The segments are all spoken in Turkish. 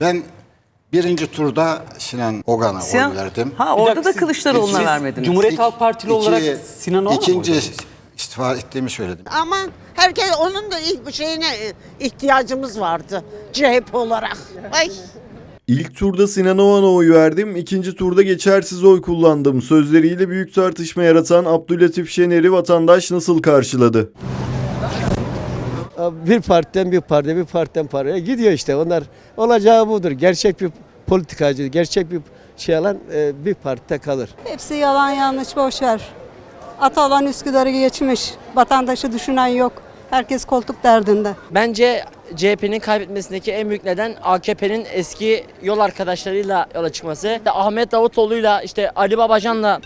Ben birinci turda Sinan Ogan'a Sinan- oy verdim. Ha Bir orada dakika, da siz- Kılıçdaroğlu'na siz vermediniz. Cumhuriyet Halk Partili olarak Sinan Oğan'a mı İkinci oy istifa ettiğimi söyledim. Ama herkes onun da ilk şeyine ihtiyacımız vardı CHP olarak. Ay. İlk turda Sinan Oğan'a oy verdim, ikinci turda geçersiz oy kullandım. Sözleriyle büyük tartışma yaratan Abdülatif Şener'i vatandaş nasıl karşıladı? Bir partiden bir partiye, bir partiden partiye gidiyor işte. Onlar olacağı budur. Gerçek bir politikacı, gerçek bir şey alan e, bir partide kalır. Hepsi yalan yanlış boş ver. Atalan Üsküdar'ı geçmiş. Vatandaşı düşünen yok. Herkes koltuk derdinde. Bence CHP'nin kaybetmesindeki en büyük neden AKP'nin eski yol arkadaşlarıyla yola çıkması. Ahmet Davutoğlu'yla işte Ali Babacan'la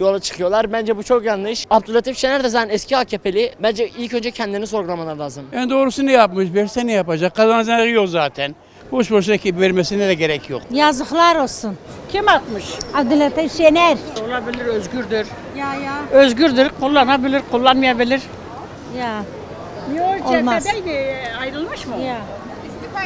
yola çıkıyorlar. Bence bu çok yanlış. Abdülatif Şener de zaten eski AKP'li. Bence ilk önce kendini sorgulamaları lazım. En doğrusunu yapmış. Verse ne yapacak? Kazanacak yok zaten. Boş boşuna ki vermesine de gerek yok. Yazıklar olsun. Kim atmış? Abdülhatif Şener. Olabilir özgürdür. Ya ya. Özgürdür. Kullanabilir, kullanmayabilir. Ya. O Olmaz. ayrılmış mı? Ya. İstifa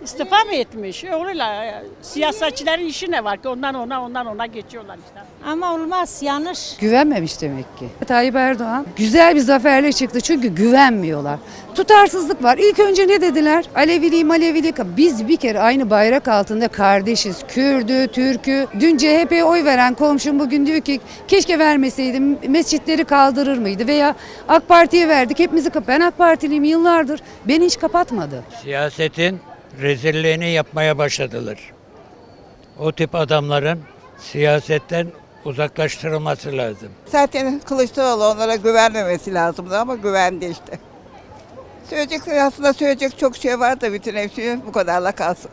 mı etmiş? Öyle siyasetçilerin işi ne var ki ondan ona ondan ona geçiyorlar işte. Ama olmaz yanlış. Güvenmemiş demek ki. Tayyip Erdoğan güzel bir zaferle çıktı çünkü güvenmiyorlar. Tutarsızlık var. İlk önce ne dediler? Alevili Malevili. Biz bir kere aynı bayrak altında kardeşiz. Kürdü, Türk'ü. Dün CHP'ye oy veren komşum bugün diyor ki keşke vermeseydim mescitleri kaldırır mıydı? Veya AK Parti'ye verdik hepimizi kap- Ben AK Partiliyim yıllardır. Beni hiç kapatmadı. Siyasetin rezilliğini yapmaya başladılar. O tip adamların siyasetten uzaklaştırılması lazım. Zaten Kılıçdaroğlu onlara güvenmemesi lazımdı ama güvendi işte. Söyleyecek aslında söyleyecek çok şey var da bütün hepsi bu kadarla kalsın.